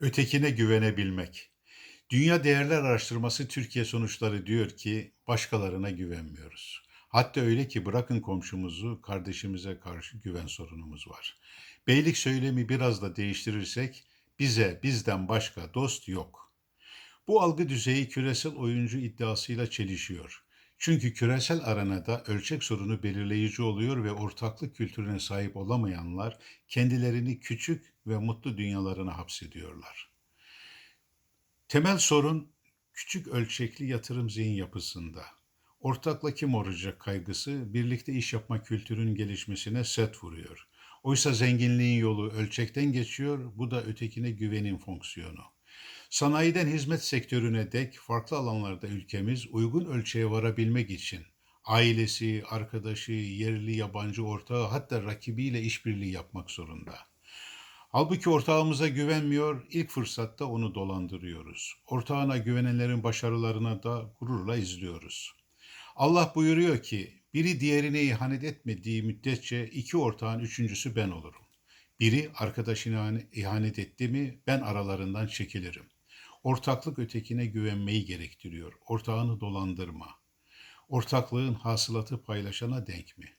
Ötekine güvenebilmek. Dünya Değerler Araştırması Türkiye sonuçları diyor ki başkalarına güvenmiyoruz. Hatta öyle ki bırakın komşumuzu, kardeşimize karşı güven sorunumuz var. Beylik söylemi biraz da değiştirirsek bize bizden başka dost yok. Bu algı düzeyi küresel oyuncu iddiasıyla çelişiyor. Çünkü küresel arenada ölçek sorunu belirleyici oluyor ve ortaklık kültürüne sahip olamayanlar kendilerini küçük ve mutlu dünyalarına hapsediyorlar. Temel sorun küçük ölçekli yatırım zihin yapısında. Ortakla kim olacak kaygısı birlikte iş yapma kültürünün gelişmesine set vuruyor. Oysa zenginliğin yolu ölçekten geçiyor, bu da ötekine güvenin fonksiyonu. Sanayiden hizmet sektörüne dek farklı alanlarda ülkemiz uygun ölçeğe varabilmek için ailesi, arkadaşı, yerli yabancı ortağı hatta rakibiyle işbirliği yapmak zorunda. Halbuki ortağımıza güvenmiyor, ilk fırsatta onu dolandırıyoruz. Ortağına güvenenlerin başarılarına da gururla izliyoruz. Allah buyuruyor ki, biri diğerine ihanet etmediği müddetçe iki ortağın üçüncüsü ben olurum. Biri arkadaşına ihanet etti mi ben aralarından çekilirim. Ortaklık ötekine güvenmeyi gerektiriyor. Ortağını dolandırma. Ortaklığın hasılatı paylaşana denk mi?